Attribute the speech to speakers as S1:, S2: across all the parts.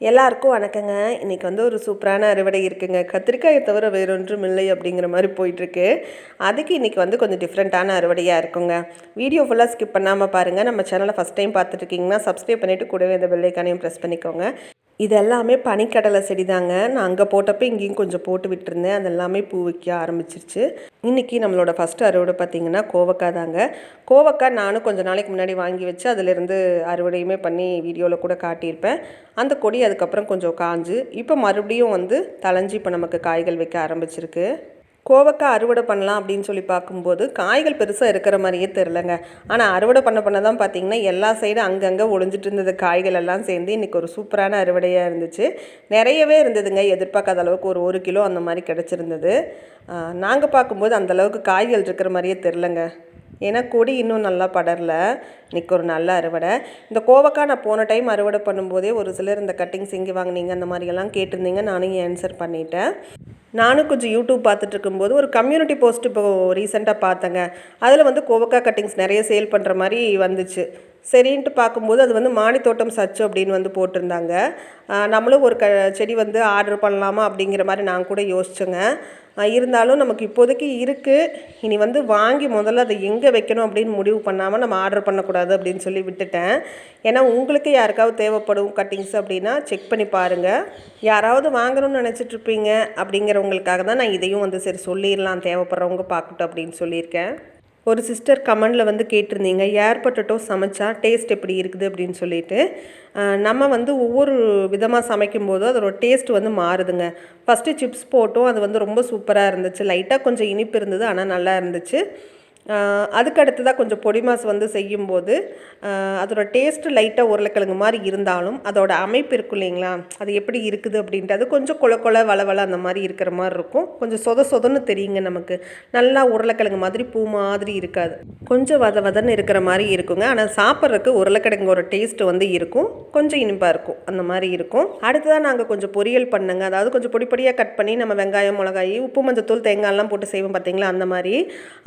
S1: எல்லாருக்கும் வணக்கங்க. இன்றைக்கி வந்து ஒரு சூப்பரான அறுவடை இருக்குங்க. கத்திரிக்காயை தவிர வேறொன்றும் இல்லை அப்படிங்கிற மாதிரி போயிட்டுருக்கு. அதுக்கு இன்றைக்கி வந்து கொஞ்சம் டிஃப்ரெண்ட்டான அறுவடையாக இருக்குங்க. வீடியோ ஃபுல்லாக ஸ்கிப் பண்ணாமல் பாருங்கள் நம்ம சேனலை ஃபஸ்ட் டைம் பார்த்துட்ருக்கீங்கன்னா சப்ஸ்கிரைப் பண்ணிவிட்டு கூடவே இந்த பெல்லைக்கானையும் ப்ரெஸ் பண்ணிக்கோங்க. இது எல்லாமே பனிக்கடலை செடி தாங்க நான் அங்கே போட்டப்போ இங்கேயும் கொஞ்சம் போட்டு விட்டுருந்தேன். அது எல்லாமே பூ வைக்க ஆரம்பிச்சிருச்சு. இன்றைக்கி நம்மளோட ஃபஸ்ட்டு அறுவடை பார்த்திங்கன்னா கோவக்காய் தாங்க. கோவக்காய் நானும் கொஞ்சம் நாளைக்கு முன்னாடி வாங்கி வச்சு அதிலிருந்து அறுவடையுமே பண்ணி வீடியோவில் கூட காட்டியிருப்பேன். அந்த கொடி அதுக்கப்புறம் கொஞ்சம் காஞ்சு. இப்போ மறுபடியும் வந்து தளைஞ்சு இப்போ நமக்கு காய்கள் வைக்க ஆரம்பிச்சிருக்கு. கோவக்காய் அறுவடை பண்ணலாம் அப்படின்னு சொல்லி பார்க்கும்போது காய்கள் பெருசாக இருக்கிற மாதிரியே தெரிலங்க ஆனால் அறுவடை பண்ண பண்ண தான் பார்த்தீங்கன்னா எல்லா சைடும் அங்கங்கே ஒளிஞ்சிட்டு இருந்தது. காய்கள் எல்லாம் சேர்ந்து இன்றைக்கி ஒரு சூப்பரான அறுவடையாக இருந்துச்சு. நிறையவே இருந்ததுங்க. எதிர்பார்க்காத அளவுக்கு ஒரு ஒரு கிலோ அந்த மாதிரி கிடச்சிருந்தது. நாங்கள் பார்க்கும்போது அந்தளவுக்கு காய்கள் இருக்கிற மாதிரியே தெரிலங்க ஏன்னா கொடி இன்னும் நல்லா படரல. இன்றைக்கி ஒரு நல்ல அறுவடை. இந்த கோவக்காய் நான் போன டைம் அறுவடை பண்ணும்போதே ஒரு சிலர் இந்த கட்டிங்ஸ் இங்கே வாங்கினீங்க அந்த மாதிரியெல்லாம் கேட்டிருந்தீங்க. நானும் ஆன்சர் பண்ணிட்டேன். நானும் கொஞ்சம் யூடியூப் பார்த்துட்டு இருக்கும்போது ஒரு கம்யூனிட்டி போஸ்ட் இப்போ ரீசெண்டாக பார்த்தேங்க. அதில் வந்து கோவக்காய் கட்டிங்ஸ் நிறைய சேல் பண்ணுற மாதிரி வந்துச்சு. சரின்ட்டு பார்க்கும்போது அது வந்து மாடி தோட்டம் சச்சு அப்படின்னு வந்து போட்டிருந்தாங்க. நம்மளும் ஒரு க செடி வந்து ஆர்டர் பண்ணலாமா அப்படிங்கிற மாதிரி நான் கூட யோசிச்சேங்க. இருந்தாலும் நமக்கு இப்போதைக்கு இருக்குது இனி வந்து வாங்கி முதல்ல அதை எங்கே வைக்கணும் அப்படின்னு முடிவு பண்ணாமல் நம்ம ஆர்டர் பண்ணக்கூடாது அப்படின்னு சொல்லி விட்டுட்டேன். ஏன்னா உங்களுக்கு யாருக்காவது தேவைப்படும் கட்டிங்ஸ் அப்படின்னா செக் பண்ணி பாருங்கள் யாராவது வாங்கணும்னு நினச்சிட்ருப்பீங்க அப்படிங்கிறவங்களுக்காக தான் நான் இதையும் வந்து சரி சொல்லிடலாம் தேவைப்படுறவங்க பார்க்கட்டும் அப்படின்னு சொல்லியிருக்கேன். ஒரு சிஸ்டர் கமெண்டில் வந்து கேட்டிருந்தீங்க ஏர் பொட்டட்டோ சமைச்சா டேஸ்ட் எப்படி இருக்குது அப்படின்னு சொல்லிட்டு. நம்ம வந்து ஒவ்வொரு விதமாக சமைக்கும்போதும் அதோட டேஸ்ட் வந்து மாறுதுங்க. ஃபஸ்ட்டு சிப்ஸ் போட்டோம் அது வந்து ரொம்ப சூப்பராக இருந்துச்சு. லைட்டாக கொஞ்சம் இனிப்பு இருந்தது ஆனால் நல்லா இருந்துச்சு. அதுக்கு தான் கொஞ்சம் பொடி மாசு வந்து செய்யும்போது அதோட டேஸ்ட்டு லைட்டாக உருளைக்கிழங்கு மாதிரி இருந்தாலும் அதோட அமைப்பு இருக்கும் இல்லைங்களா? அது எப்படி இருக்குது அப்படின்ட்டு அது கொஞ்சம் கொல கொல வளவள அந்த மாதிரி இருக்கிற மாதிரி இருக்கும். கொஞ்சம் சொத சொதன்னு தெரியுங்க நமக்கு. நல்லா உருளைக்கிழங்கு மாதிரி பூ மாதிரி இருக்காது. கொஞ்சம் வத வதன்னு இருக்கிற மாதிரி இருக்குங்க. ஆனால் சாப்பிட்றதுக்கு உருளைக்கிழங்கோட டேஸ்ட்டு வந்து இருக்கும். கொஞ்சம் இனிப்பாக இருக்கும். அந்த மாதிரி இருக்கும். அடுத்ததாக நாங்கள் கொஞ்சம் பொரியல் பண்ணுங்க. அதாவது கொஞ்சம் பொடி பொடியாக கட் பண்ணி நம்ம வெங்காயம் மிளகாய் உப்பு மஞ்சத்தூள் தேங்காயெல்லாம் போட்டு செய்வோம் பார்த்தீங்களா அந்த மாதிரி.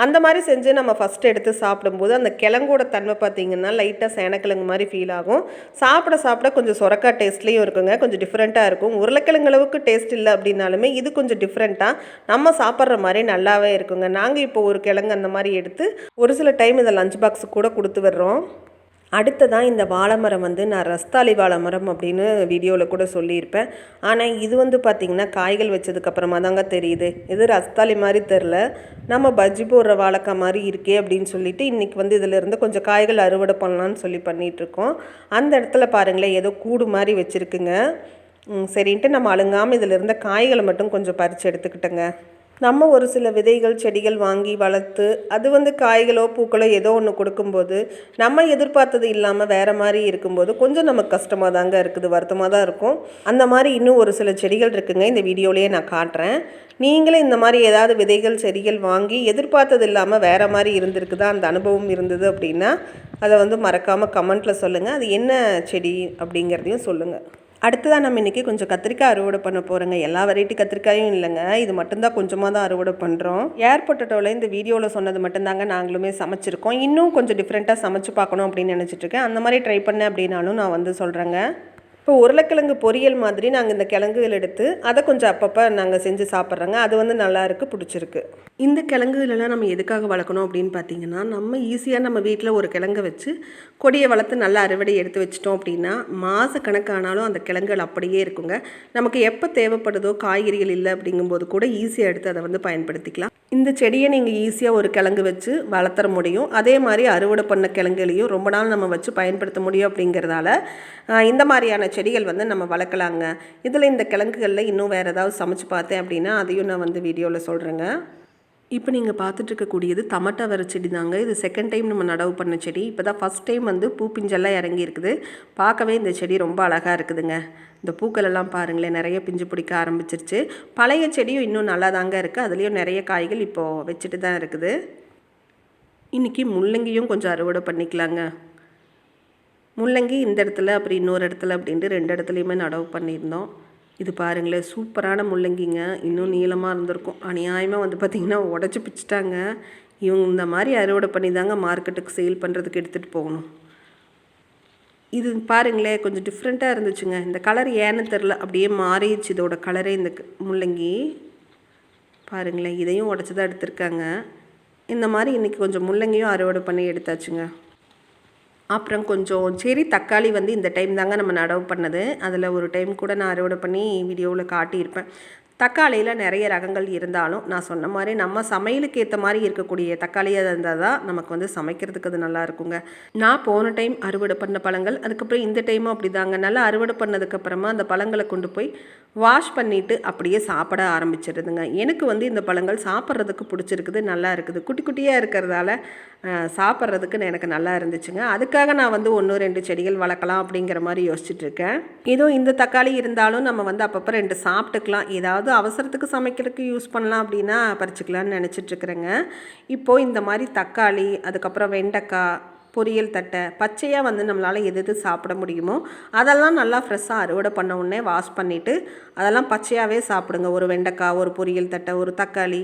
S1: அந்த மாதிரி செஞ்சு நம்ம ஃபஸ்ட்டு எடுத்து சாப்பிடும்போது அந்த கிழங்கோட தன்மை பார்த்திங்கன்னா லைட்டாக சேனக்கிழங்கு மாதிரி ஃபீல் ஆகும். சாப்பிட சாப்பிட கொஞ்சம் சொரக்கா டேஸ்ட்லேயும் இருக்குங்க. கொஞ்சம் டிஃப்ரெண்ட்டாக இருக்கும். உருளைக்கிழங்கு அளவுக்கு டேஸ்ட் இல்லை அப்படின்னாலுமே இது கொஞ்சம் டிஃப்ரெண்ட்டாக நம்ம சாப்பிட்ற மாதிரி நல்லாவே இருக்குங்க. நாங்கள் இப்போ ஒரு கிழங்கு அந்த மாதிரி எடுத்து ஒரு சில டைம் இதை லஞ்ச் பாக்ஸுக்கு கூட கொடுத்து வர்றோம் அடுத்ததான் இந்த வாழை மரம் வந்து நான் ரஸ்தாலி வாழை மரம் அப்படின்னு வீடியோவில் கூட சொல்லியிருப்பேன். ஆனால் இது வந்து பார்த்திங்கன்னா காய்கள் வச்சதுக்கப்புறமா தாங்க தெரியுது. இது ரஸ்தாலி மாதிரி தெரில. நம்ம பஜ்ஜி போடுற வாழைக்காய் மாதிரி இருக்கே அப்படின்னு சொல்லிட்டு இன்றைக்கி வந்து இதிலேருந்து கொஞ்சம் காய்கள் அறுவடை பண்ணலான்னு சொல்லி பண்ணிகிட்ருக்கோம் அந்த இடத்துல பாருங்களேன் ஏதோ கூடு மாதிரி வச்சுருக்குங்க. சரின்ட்டு நம்ம அழுங்காமல் இதில் இருந்த காய்களை மட்டும் கொஞ்சம் பறித்து எடுத்துக்கிட்டேங்க. நம்ம ஒரு சில விதைகள் செடிகள் வாங்கி வளர்த்து அது வந்து காய்களோ பூக்களோ ஏதோ ஒன்று கொடுக்கும்போது நம்ம எதிர்பார்த்தது இல்லாமல் வேறு மாதிரி இருக்கும்போது கொஞ்சம் நமக்கு கஷ்டமாக தாங்க இருக்குது வருத்தமாக தான் இருக்கும். அந்த மாதிரி இன்னும் ஒரு சில செடிகள் இருக்குங்க. இந்த வீடியோலேயே நான் காட்டுறேன். நீங்களும் இந்த மாதிரி ஏதாவது விதைகள் செடிகள் வாங்கி எதிர்பார்த்தது இல்லாமல் வேறு மாதிரி இருந்திருக்குதா? அந்த அனுபவம் இருந்தது அப்படின்னா அதை வந்து மறக்காமல் கமெண்ட்டில் சொல்லுங்கள் அது என்ன செடி அப்படிங்கிறதையும் சொல்லுங்கள் அடுத்ததாக நம்ம இன்றைக்கி கொஞ்சம் கத்திரிக்காய் அறுவடை பண்ண போகிறோங்க எல்லா வெரைட்டி கத்திரிக்காயும் இல்லைங்க. இது மட்டும்தான் கொஞ்சமாக தான் அறுவடை பண்ணுறோம் ஏர் பொட்டட்டோவில் இந்த வீடியோவில் சொன்னது மட்டும்தாங்க நாங்களுமே சமைச்சிருக்கோம். இன்னும் கொஞ்சம் டிஃப்ரெண்ட்டாக சமைச்சு பார்க்கணும் அப்படின்னு நினச்சிட்ருக்கேன் அந்த மாதிரி ட்ரை பண்ணேன் அப்படின்னாலும் நான் வந்து சொல்கிறேங்க இப்போ உருளைக்கிழங்கு பொரியல் மாதிரி நாங்கள் இந்த கிழங்குகள் எடுத்து அதை கொஞ்சம் அப்பப்போ நாங்கள் செஞ்சு சாப்பிட்றோங்க. அது வந்து நல்லாயிருக்கு பிடிச்சிருக்கு. இந்த கிழங்குகளெல்லாம் நம்ம எதுக்காக வளர்க்கணும் அப்படின்னு பார்த்தீங்கன்னா நம்ம ஈஸியாக நம்ம வீட்டில் ஒரு கிழங்கு வச்சு கொடியை வளர்த்து நல்லா அறுவடை எடுத்து வச்சிட்டோம் அப்படின்னா மாத கணக்கானாலும் அந்த கிழங்குகள் அப்படியே இருக்குங்க. நமக்கு எப்போ தேவைப்படுதோ காய்கறிகள் இல்லை அப்படிங்கும்போது கூட ஈஸியாக எடுத்து அதை வந்து பயன்படுத்திக்கலாம். இந்த செடியை நீங்கள் ஈஸியாக ஒரு கிழங்கு வச்சு வளர்த்துற முடியும். அதே மாதிரி அறுவடை பண்ண கிழங்குகளையும் ரொம்ப நாள் நம்ம வச்சு பயன்படுத்த முடியும் அப்படிங்கிறதால இந்த மாதிரியான செடிகள் வந்து நம்ம வளர்க்கலாங்க. இதில் இந்த கிழங்குகளில் இன்னும் வேறு ஏதாவது சமைச்சு பார்த்தேன் அப்படின்னா அதையும் நான் வந்து வீடியோவில் சொல்கிறேங்க இப்போ நீங்கள் பார்த்துட்டு இருக்கக்கூடியது தமட்டா வர செடி தாங்க இது செகண்ட் டைம் நம்ம நடவு பண்ண செடி. இப்போ தான் ஃபஸ்ட் டைம் வந்து பூ பிஞ்செல்லாம் இறங்கி இருக்குது. பார்க்கவே இந்த செடி ரொம்ப அழகாக இருக்குதுங்க. இந்த பூக்கள் எல்லாம் பாருங்களேன் நிறைய பிஞ்சு பிடிக்க ஆரம்பிச்சிருச்சு. பழைய செடியும் இன்னும் நல்லா தாங்க இருக்குது அதுலேயும் நிறைய காய்கள் இப்போது வச்சுட்டு தான் இருக்குது. இன்றைக்கி முள்ளங்கியும் கொஞ்சம் அறுவடை பண்ணிக்கலாங்க. முள்ளங்கி இந்த இடத்துல அப்புறம் இன்னொரு இடத்துல அப்படின்ட்டு ரெண்டு இடத்துலையுமே நடவு பண்ணியிருந்தோம். இது பாருங்களேன் சூப்பரான முள்ளங்கிங்க. இன்னும் நீளமாக இருந்திருக்கும். அநியாயமாக வந்து பார்த்திங்கன்னா உடச்சி பிச்சிட்டாங்க. இவங்க இந்த மாதிரி அறுவடை பண்ணி தாங்க மார்க்கெட்டுக்கு சேல் பண்ணுறதுக்கு எடுத்துகிட்டு போகணும். இது பாருங்களேன் கொஞ்சம் டிஃப்ரெண்ட்டாக இருந்துச்சுங்க. இந்த கலர் ஏன்னு தெரில அப்படியே மாறிடுச்சு இதோட கலரே இந்த முள்ளங்கி. பாருங்களேன் இதையும் உடச்சி தான் எடுத்திருக்காங்க. இந்த மாதிரி இன்றைக்கி கொஞ்சம் முள்ளங்கியும் அறுவடை பண்ணி எடுத்தாச்சுங்க. அப்புறம் கொஞ்சம் செரி தக்காளி வந்து இந்த டைம் தாங்க நம்ம நடவு பண்ணது. அதில் ஒரு டைம் கூட நான் அறுவடை பண்ணி வீடியோவில் காட்டியிருப்பேன். தக்காளியில் நிறைய ரகங்கள் இருந்தாலும் நான் சொன்ன மாதிரி நம்ம சமையலுக்கு ஏற்ற மாதிரி இருக்கக்கூடிய தக்காளியாக இருந்தால் தான் நமக்கு வந்து சமைக்கிறதுக்கு அது நல்லா இருக்குங்க. நான் போன டைம் அறுவடை பண்ண பழங்கள் அதுக்கப்புறம் இந்த டைமும் அப்படி தாங்க நல்லா அறுவடை பண்ணதுக்கப்புறமா அந்த பழங்களை கொண்டு போய் வாஷ் பண்ணிவிட்டு அப்படியே சாப்பிட ஆரம்பிச்சிடுதுங்க எனக்கு வந்து இந்த பழங்கள் சாப்பிட்றதுக்கு பிடிச்சிருக்குது நல்லா இருக்குது. குட்டி குட்டியாக இருக்கிறதால சாப்பிட்றதுக்கு எனக்கு நல்லா இருந்துச்சுங்க. அதுக்காக நான் வந்து ஒன்று ரெண்டு செடிகள் வளர்க்கலாம் அப்படிங்கிற மாதிரி யோசிச்சுட்டு இருக்கேன். இந்த தக்காளி இருந்தாலும் நம்ம வந்து அப்பப்போ ரெண்டு சாப்பிட்டுக்கலாம். ஏதாவது அவசரத்துக்கு சமைக்கிறதுக்கு யூஸ் பண்ணலாம் அப்படின்னா பறிச்சுக்கலாம்னு நினச்சிட்ருக்குறேங்க இப்போது இந்த மாதிரி தக்காளி அதுக்கப்புறம் வெண்டைக்காய் பொரியல் தட்டை பச்சையாக வந்து நம்மளால் எது எது சாப்பிட முடியுமோ அதெல்லாம் நல்லா ஃப்ரெஷ்ஷாக அறுவடை பண்ண உடனே வாஷ் பண்ணிவிட்டு அதெல்லாம் பச்சையாகவே சாப்பிடுங்க. ஒரு வெண்டைக்காய் ஒரு பொரியல் தட்டை ஒரு தக்காளி.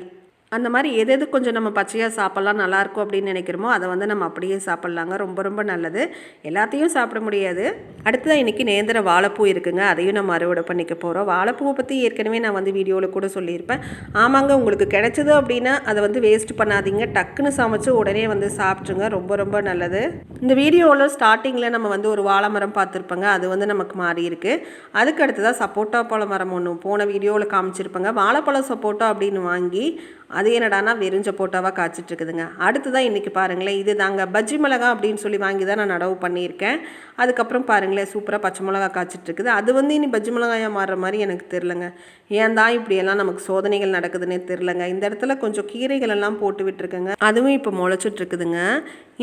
S1: அந்த மாதிரி எது எது கொஞ்சம் நம்ம பச்சையாக சாப்பிட்லாம் நல்லாயிருக்கும் அப்படின்னு நினைக்கிறோமோ அதை வந்து நம்ம அப்படியே சாப்பிட்லாங்க. ரொம்ப ரொம்ப நல்லது. எல்லாத்தையும் சாப்பிட முடியாது. அடுத்ததாக இன்றைக்கி நேந்திர வாழைப்பூ இருக்குங்க. அதையும் நம்ம அறுவடை பண்ணிக்க போகிறோம் வாழைப்பூவை பற்றி ஏற்கனவே நான் வந்து வீடியோவில் கூட சொல்லியிருப்பேன். ஆமாங்க உங்களுக்கு கிடைச்சது அப்படின்னா அதை வந்து வேஸ்ட் பண்ணாதீங்க. டக்குன்னு சமைச்சு உடனே வந்து சாப்பிட்ருங்க ரொம்ப ரொம்ப நல்லது. இந்த வீடியோவில் ஸ்டார்டிங்கில் நம்ம வந்து ஒரு வாழை மரம் பார்த்துருப்போங்க. அது வந்து நமக்கு மாறி இருக்குது அதுக்கு அடுத்ததாக சப்போட்டா பழ மரம் ஒன்று போன வீடியோவில் காமிச்சிருப்பேங்க. வாழைப்பழம் சப்போட்டா அப்படின்னு வாங்கி அது என்னடானா வெறிஞ்ச போட்டோவாக காய்ச்சிட்டு இருக்குதுங்க அடுத்ததான் இன்றைக்கி பாருங்களேன் இது தாங்க பஜ்ஜி மிளகா அப்படின்னு சொல்லி வாங்கி தான் நான் நடவு பண்ணியிருக்கேன். அதுக்கப்புறம் பாருங்களேன் சூப்பராக பச்சை மிளகா காய்ச்சிட்டு இருக்குது அது வந்து இனி பஜ்ஜி மிளகாயாக மாறுற மாதிரி எனக்கு தெரிலங்க ஏன் தான் இப்படியெல்லாம் நமக்கு சோதனைகள் நடக்குதுன்னே தெரிலங்க இந்த இடத்துல கொஞ்சம் கீரைகள் எல்லாம் போட்டு விட்டுருக்கேங்க. அதுவும் இப்போ முளைச்சிட்டு இருக்குதுங்க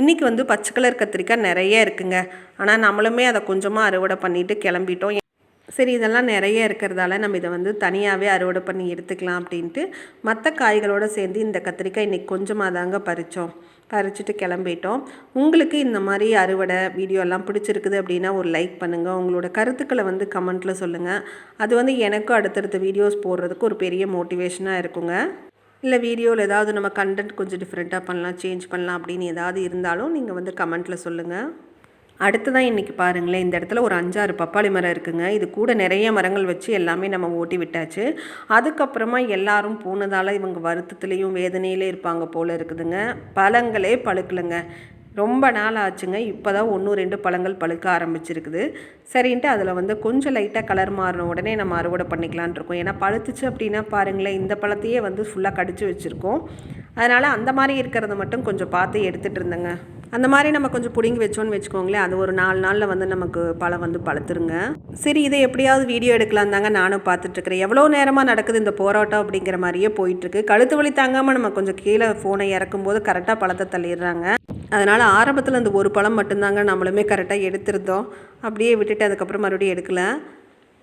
S1: இன்றைக்கி வந்து பச்சை கலர் கத்திரிக்காய் நிறைய இருக்குங்க. ஆனால் நம்மளுமே அதை கொஞ்சமாக அறுவடை பண்ணிவிட்டு கிளம்பிட்டோம். சரி இதெல்லாம் நிறைய இருக்கிறதால நம்ம இதை வந்து தனியாகவே அறுவடை பண்ணி எடுத்துக்கலாம் அப்படின்ட்டு மற்ற காய்களோடு சேர்ந்து இந்த கத்திரிக்காய் இன்றைக்கி கொஞ்சமாக தாங்க பறித்தோம் பறிச்சுட்டு கிளம்பிட்டோம். உங்களுக்கு இந்த மாதிரி அறுவடை வீடியோலாம் பிடிச்சிருக்குது அப்படின்னா ஒரு லைக் பண்ணுங்கள் உங்களோட கருத்துக்களை வந்து கமெண்ட்டில் சொல்லுங்கள் அது வந்து எனக்கும் அடுத்தடுத்த வீடியோஸ் போடுறதுக்கு ஒரு பெரிய மோட்டிவேஷனாக இருக்குங்க. இல்லை வீடியோவில் ஏதாவது நம்ம கண்டென்ட் கொஞ்சம் டிஃப்ரெண்ட்டாக பண்ணலாம் சேஞ்ச் பண்ணலாம் அப்படின்னு ஏதாவது இருந்தாலும் நீங்கள் வந்து கமெண்ட்டில் சொல்லுங்கள் அடுத்ததான் இன்றைக்கி பாருங்களேன் இந்த இடத்துல ஒரு அஞ்சாறு பப்பாளி மரம் இருக்குங்க. இது கூட நிறைய மரங்கள் வச்சு எல்லாமே நம்ம ஓட்டி விட்டாச்சு. அதுக்கப்புறமா எல்லாரும் போனதால் இவங்க வருத்தத்துலேயும் வேதனையிலே இருப்பாங்க போல் இருக்குதுங்க. பழங்களே பழுக்கலைங்க. ரொம்ப நாள் ஆச்சுங்க. இப்போ தான் ஒன்று ரெண்டு பழங்கள் பழுக்க ஆரம்பிச்சிருக்குது. சரின்ட்டு அதில் வந்து கொஞ்சம் லைட்டாக கலர் மாறின உடனே நம்ம அறுவடை பண்ணிக்கலான் இருக்கோம். ஏன்னா பழுத்துச்சு அப்படின்னா பாருங்களேன் இந்த பழத்தையே வந்து ஃபுல்லாக கடிச்சு வச்சுருக்கோம். அதனால் அந்த மாதிரி இருக்கிறத மட்டும் கொஞ்சம் பார்த்து எடுத்துகிட்டு இருந்தேங்க. அந்த மாதிரி நம்ம கொஞ்சம் பிடுங்கி வச்சோன்னு வச்சுக்கோங்களேன் அது ஒரு நாலு நாளில் வந்து நமக்கு பழம் வந்து பழுத்துருங்க. சரி இதை எப்படியாவது வீடியோ எடுக்கலாம் தாங்க நானும் பார்த்துட்ருக்குறேன். எவ்வளோ நேரமாக நடக்குது இந்த போராட்டம் அப்படிங்கிற மாதிரியே போயிட்டுருக்கு கழுத்து வலி தாங்காமல் நம்ம கொஞ்சம் கீழே ஃபோனை இறக்கும்போது கரெக்டாக பழத்தை தள்ளிடுறாங்க. அதனால் ஆரம்பத்தில் அந்த ஒரு பழம் மட்டும்தாங்க நம்மளுமே கரெக்டாக எடுத்திருந்தோம். அப்படியே விட்டுட்டு அதுக்கப்புறம் மறுபடியும் எடுக்கலை.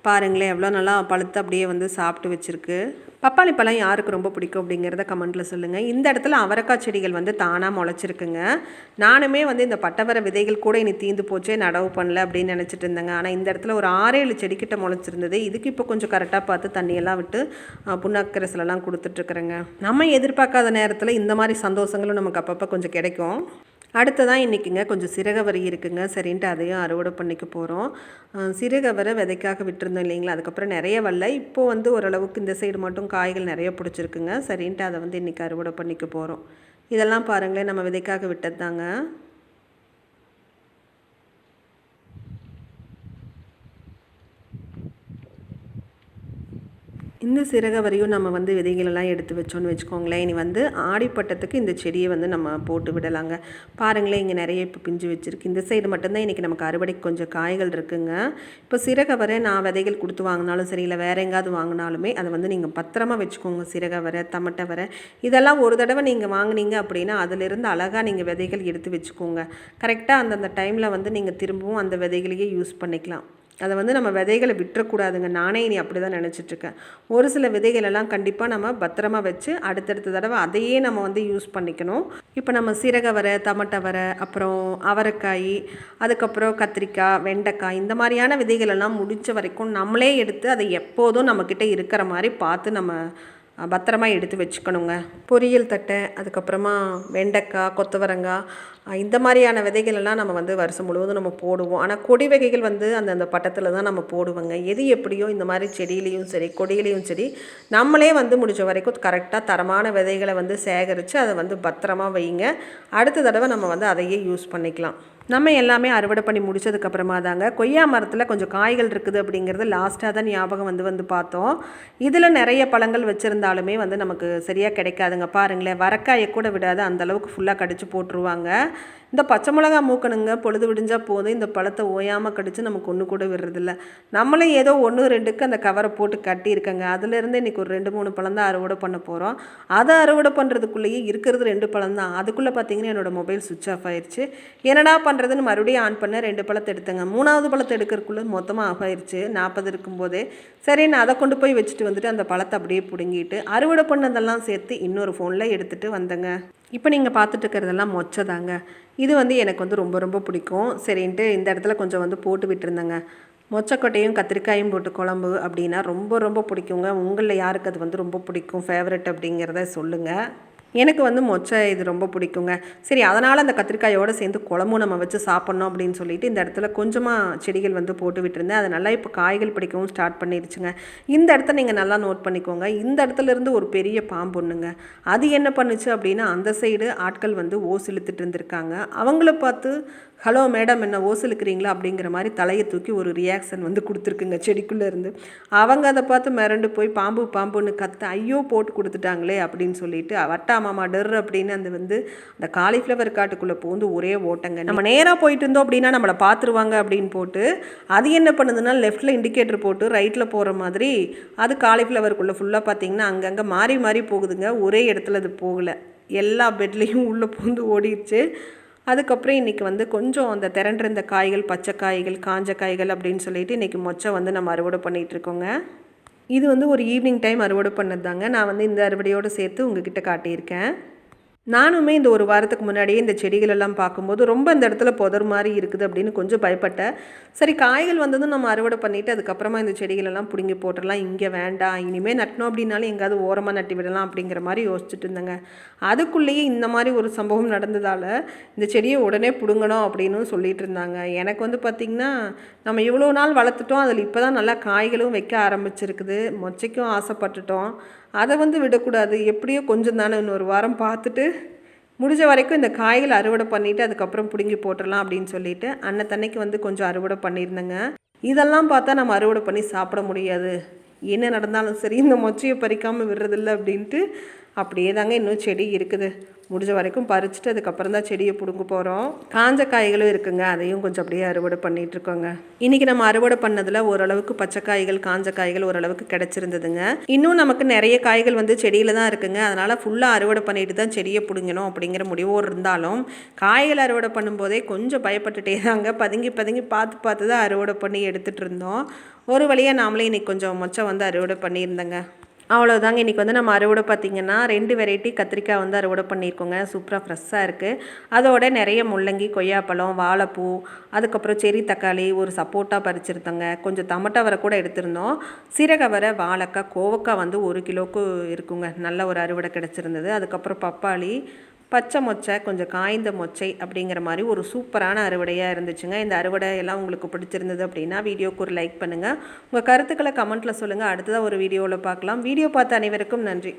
S1: பாருங்களேன் எவ்வளோ நல்லா பழுத்து அப்படியே வந்து சாப்பிட்டு வச்சுருக்கு. பப்பாளி பழம் யாருக்கு ரொம்ப பிடிக்கும் அப்படிங்கிறத கமெண்ட்டில் சொல்லுங்கள் இந்த இடத்துல அவரைக்காய் செடிகள் வந்து தானாக முளைச்சிருக்குங்க. நானுமே வந்து இந்த பட்டவர விதைகள் கூட இனி தீந்து போச்சே நடவு பண்ணல அப்படின்னு நினச்சிட்டு இருந்தேங்க. ஆனால் இந்த இடத்துல ஒரு ஆறேழு செடிக்கிட்ட முளைச்சிருந்தது. இதுக்கு இப்போ கொஞ்சம் கரெக்டாக பார்த்து தண்ணியெல்லாம் விட்டு அஹ், புண்ணாக்கரசலெல்லாம் கொடுத்துட்ருக்குறேங்க நம்ம எதிர்பார்க்காத நேரத்தில் இந்த மாதிரி சந்தோஷங்களும் நமக்கு அப்பப்போ கொஞ்சம் கிடைக்கும். அடுத்ததான் இன்றைக்குங்க கொஞ்சம் சிறகவரி இருக்குங்க. சரின்ட்டு அதையும் அறுவடை பண்ணிக்க போகிறோம் சிறகவரை விதைக்காக விட்டுருந்தோம் இல்லைங்களா? அதுக்கப்புறம் நிறைய வரல. இப்போது வந்து ஓரளவுக்கு இந்த சைடு மட்டும் காய்கள் நிறைய பிடிச்சிருக்குங்க. சரின்ட்டு அதை வந்து இன்றைக்கி அறுவடை பண்ணிக்க போகிறோம் இதெல்லாம் பாருங்களேன் நம்ம விதைக்காக விட்டது தாங்க. இந்த சிறக வரையும் நம்ம வந்து விதைகளெல்லாம் எடுத்து வச்சோன்னு வச்சுக்கோங்களேன். இனி வந்து ஆடிப்பட்டத்துக்கு இந்த செடியை வந்து நம்ம போட்டு விடலாங்க. பாருங்களேன் இங்கே நிறைய இப்போ பிஞ்சு வச்சுருக்கு. இந்த சைடு மட்டும்தான் இன்றைக்கி நமக்கு அறுவடைக்கு கொஞ்சம் காய்கள் இருக்குங்க. இப்போ சிறக வரை நான் விதைகள் கொடுத்து வாங்கினாலும் சரி இல்லை வேற எங்கேயாவது வாங்கினாலுமே அதை வந்து நீங்கள் பத்திரமா வச்சுக்கோங்க. சிறக வரை தமட்டை வரை இதெல்லாம் ஒரு தடவை நீங்கள் வாங்குனீங்க அப்படின்னா அதிலிருந்து அழகாக நீங்கள் விதைகள் எடுத்து வச்சுக்கோங்க. கரெக்டாக அந்தந்த டைமில் வந்து நீங்கள் திரும்பவும் அந்த விதைகளையே யூஸ் பண்ணிக்கலாம். அதை வந்து நம்ம விதைகளை விட்டுறக்கூடாதுங்க. நானே இனி அப்படி தான் நினச்சிட்ருக்கேன். ஒரு சில விதைகள் எல்லாம் கண்டிப்பாக நம்ம பத்திரமா வச்சு அடுத்தடுத்த தடவை அதையே நம்ம வந்து யூஸ் பண்ணிக்கணும். இப்போ நம்ம சீரகவரை தமட்டவரை அப்புறம் அவரைக்காய் அதுக்கப்புறம் கத்திரிக்காய் வெண்டைக்காய் இந்த மாதிரியான விதைகள் எல்லாம் வரைக்கும் நம்மளே எடுத்து அதை எப்போதும் நம்மக்கிட்ட இருக்கிற மாதிரி பார்த்து நம்ம பத்திரமாக பத்திரமா எடுத்து வச்சுக்கணுங்க. பொரியல் தட்டை அதுக்கப்புறமா வெண்டைக்காய் கொத்தவரங்காய் இந்த மாதிரியான விதைகள் எல்லாம் நம்ம வந்து வருஷம் முழுவதும் நம்ம போடுவோம். ஆனால் கொடி வகைகள் வந்து அந்தந்த பட்டத்தில் தான் நம்ம போடுவோங்க. எது எப்படியோ இந்த மாதிரி செடியிலையும் சரி கொடியிலையும் சரி நம்மளே வந்து முடிஞ்ச வரைக்கும் கரெக்டாக தரமான விதைகளை வந்து சேகரித்து அதை வந்து பத்திரமா வைங்க. அடுத்த தடவை நம்ம வந்து அதையே யூஸ் பண்ணிக்கலாம். நம்ம எல்லாமே அறுவடை பண்ணி முடிச்சதுக்கப்புறமா தாங்க கொய்யா மரத்தில் கொஞ்சம் காய்கள் இருக்குது அப்படிங்கிறது லாஸ்ட்டாக தான் ஞாபகம் வந்து வந்து பார்த்தோம். இதில் நிறைய பழங்கள் வச்சுருந்தாலுமே வந்து நமக்கு சரியாக கிடைக்காதுங்க. பாருங்களேன் வரக்காயை கூட விடாது அந்த அளவுக்கு ஃபுல்லாக கடிச்சு போட்டுருவாங்க. இந்த பச்சை மிளகா மூக்கணுங்க பொழுது விடிஞ்சால் போதும். இந்த பழத்தை ஓயாமல் கடிச்சு நமக்கு ஒன்று கூட விடுறதில்ல. நம்மளும் ஏதோ ஒன்று ரெண்டுக்கு அந்த கவரை போட்டு கட்டியிருக்கங்க அதுலேருந்து இன்றைக்கி ஒரு ரெண்டு மூணு பழம் தான் அறுவடை பண்ண போகிறோம் அதை அறுவடை பண்ணுறதுக்குள்ளேயே இருக்கிறது ரெண்டு பழம் தான். அதுக்குள்ளே பார்த்தீங்கன்னா என்னோடய மொபைல் சுவிட்ச் ஆஃப் ஆயிடுச்சு என்னடா பண்ணுறதுன்னு மறுபடியும் ஆன் பண்ண ரெண்டு பழத்தை எடுத்தேங்க. மூணாவது பழத்தை எடுக்கிறதுக்குள்ளே மொத்தமாக ஆஃப் ஆயிடுச்சு நாற்பது இருக்கும்போதே. சரி நான் அதை கொண்டு போய் வச்சுட்டு வந்துட்டு அந்த பழத்தை அப்படியே பிடுங்கிட்டு அறுவடை பண்ணதெல்லாம் சேர்த்து இன்னொரு ஃபோனில் எடுத்துகிட்டு வந்தேங்க. இப்போ நீங்கள் பார்த்துட்டு இருக்கிறதெல்லாம் மொச்சை தாங்க இது வந்து எனக்கு வந்து ரொம்ப ரொம்ப பிடிக்கும். சரின்ட்டு இந்த இடத்துல கொஞ்சம் வந்து போட்டு விட்டுருந்தேங்க. மொச்சக்கொட்டையும் கத்திரிக்காயும் போட்டு குழம்பு அப்படின்னா ரொம்ப ரொம்ப பிடிக்குங்க. உங்களில் யாருக்கு அது வந்து ரொம்ப பிடிக்கும்? ஃபேவரட் அப்படிங்கிறத சொல்லுங்கள் எனக்கு வந்து மொச்சை இது ரொம்ப பிடிக்குங்க. சரி அதனால் அந்த கத்திரிக்காயோடு சேர்ந்து குழம்பும் நம்ம வச்சு சாப்பிட்ணும் அப்படின்னு சொல்லிட்டு இந்த இடத்துல கொஞ்சமாக செடிகள் வந்து போட்டு விட்டுருந்தேன். அது நல்லா இப்போ காய்கள் பிடிக்கவும் ஸ்டார்ட் பண்ணிருச்சுங்க. இந்த இடத்த நீங்கள் நல்லா நோட் பண்ணிக்கோங்க. இந்த இடத்துல இருந்து ஒரு பெரிய பாம்பு ஒன்றுங்க அது என்ன பண்ணுச்சு அப்படின்னா அந்த சைடு ஆட்கள் வந்து ஓஸ் இழுத்துட்டு இருந்திருக்காங்க. அவங்கள பார்த்து ஹலோ மேடம் என்ன ஓசலுக்குறீங்களா? அப்படிங்கிற மாதிரி தலையை தூக்கி ஒரு ரியாக்ஷன் வந்து கொடுத்துருக்குங்க செடிக்குள்ளே இருந்து. அவங்க அதை பார்த்து மிரண்டு போய் பாம்பு பாம்புன்னு கத்த ஐயோ போட்டு கொடுத்துட்டாங்களே அப்படின்னு சொல்லிட்டு வட்டா மாமா டர் அப்படின்னு அந்த வந்து அந்த காலிஃப்ளவர் காட்டுக்குள்ளே பூந்து ஒரே ஓட்டங்க. நம்ம நேராக போயிட்டு இருந்தோம் அப்படின்னா நம்மளை பார்த்துருவாங்க அப்படின்னு போட்டு அது என்ன பண்ணுதுன்னா லெஃப்ட்டில் இண்டிகேட்டர் போட்டு ரைட்டில் போகிற மாதிரி அது காலிஃப்ளவருக்குள்ளே ஃபுல்லாக பார்த்தீங்கன்னா அங்கங்கே மாறி மாறி போகுதுங்க. ஒரே இடத்துல அது போகலை. எல்லா பெட்லேயும் உள்ளே பூந்து ஓடிடுச்சு அதுக்கப்புறம் இன்றைக்கி வந்து கொஞ்சம் அந்த திரண்டிருந்த காய்கள் பச்சை காய்கள் காஞ்ச காய்கள் அப்படின்னு சொல்லிட்டு இன்றைக்கி மொச்சை வந்து நம்ம அறுவடை பண்ணிகிட்ருக்கோங்க இது வந்து ஒரு ஈவினிங் டைம் அறுவடை பண்ணது தாங்க நான் வந்து இந்த அறுவடையோடு சேர்த்து உங்ககிட்ட காட்டியிருக்கேன். நானுமே இந்த ஒரு வாரத்துக்கு முன்னாடியே இந்த செடிகளெல்லாம் பார்க்கும்போது ரொம்ப இந்த இடத்துல புதர் மாதிரி இருக்குது அப்படின்னு கொஞ்சம் பயப்பட்டேன். சரி காய்கள் வந்ததும் நம்ம அறுவடை பண்ணிவிட்டு அதுக்கப்புறமா இந்த செடிகளெல்லாம் பிடுங்கி போட்டுடலாம். இங்கே வேண்டாம் இனிமேல் நட்டணும் அப்படின்னாலும் எங்கேயாவது ஓரமாக நட்டி விடலாம் அப்படிங்கிற மாதிரி யோசிச்சுட்டு இருந்தேங்க. அதுக்குள்ளேயே இந்த மாதிரி ஒரு சம்பவம் நடந்ததால் இந்த செடியை உடனே பிடுங்கணும் அப்படின்னு சொல்லிட்டு இருந்தாங்க. எனக்கு வந்து பார்த்திங்கன்னா நம்ம இவ்வளோ நாள் வளர்த்துட்டோம் அதில் இப்போ தான் நல்லா காய்களும் வைக்க ஆரம்பிச்சிருக்குது. மொச்சைக்கும் ஆசைப்பட்டுட்டோம். அதை வந்து விடக்கூடாது. எப்படியோ கொஞ்சம் தானே இன்னொரு வாரம் பார்த்துட்டு முடிஞ்ச வரைக்கும் இந்த காய்கள் அறுவடை பண்ணிவிட்டு அதுக்கப்புறம் பிடுங்கி போட்டுடலாம் அப்படின்னு சொல்லிட்டு அன்னத்தன்னைக்கு வந்து கொஞ்சம் அறுவடை பண்ணியிருந்தேங்க. இதெல்லாம் பார்த்தா நம்ம அறுவடை பண்ணி சாப்பிட முடியாது. என்ன நடந்தாலும் சரி இந்த மொச்சையை பறிக்காமல் விடுறதில்ல அப்படின்ட்டு அப்படியே தாங்க இன்னும் செடி இருக்குது. முடிஞ்ச வரைக்கும் பறிச்சுட்டு அதுக்கப்புறம் தான் செடியை பிடுங்க போகிறோம் காஞ்ச காய்களும் இருக்குங்க. அதையும் கொஞ்சம் அப்படியே அறுவடை பண்ணிட்டு இருக்கோங்க. இன்றைக்கி நம்ம அறுவடை பண்ணதில் ஓரளவுக்கு பச்சை காய்கள் காஞ்ச காய்கள் ஓரளவுக்கு கிடச்சிருந்ததுங்க. இன்னும் நமக்கு நிறைய காய்கள் வந்து செடியில் தான் இருக்குங்க. அதனால் ஃபுல்லாக அறுவடை பண்ணிட்டு தான் செடியை பிடுங்கணும் அப்படிங்கிற முடிவோடு இருந்தாலும் காய்கள் அறுவடை பண்ணும்போதே கொஞ்சம் பயப்பட்டுட்டே தாங்க பதுங்கி பதுங்கி பார்த்து பார்த்து தான் அறுவடை பண்ணி எடுத்துகிட்டு இருந்தோம். ஒரு வழியாக நாமளே இன்னைக்கு கொஞ்சம் மொச்சம் வந்து அறுவடை பண்ணியிருந்தேங்க. அவ்வளோதாங்க இன்றைக்கி வந்து நம்ம அறுவடை பார்த்திங்கன்னா ரெண்டு வெரைட்டி கத்திரிக்காய் வந்து அறுவடை பண்ணியிருக்கோங்க. சூப்பராக ஃப்ரெஷ்ஷாக இருக்குது அதோட நிறைய முள்ளங்கி கொய்யாப்பழம் வாழைப்பூ அதுக்கப்புறம் செரி தக்காளி ஒரு சப்போட்டா பறிச்சிருந்தோங்க. கொஞ்சம் தமட்டா வரை கூட எடுத்திருந்தோம். சீரகவரை வாழைக்காய் கோவக்காய் வந்து ஒரு கிலோவுக்கு இருக்குங்க. நல்ல ஒரு அறுவடை கிடச்சிருந்தது. அதுக்கப்புறம் பப்பாளி பச்சை மொச்சை கொஞ்சம் காய்ந்த மொச்சை அப்படிங்கிற மாதிரி ஒரு சூப்பரான அறுவடையாக இருந்துச்சுங்க. இந்த அறுவடை எல்லாம் உங்களுக்கு பிடிச்சிருந்தது அப்படின்னா வீடியோக்கு ஒரு லைக் பண்ணுங்கள் உங்கள் கருத்துக்களை கமெண்ட்டில் சொல்லுங்கள் அடுத்ததாக ஒரு வீடியோவில் பார்க்கலாம். வீடியோ பார்த்த அனைவருக்கும் நன்றி.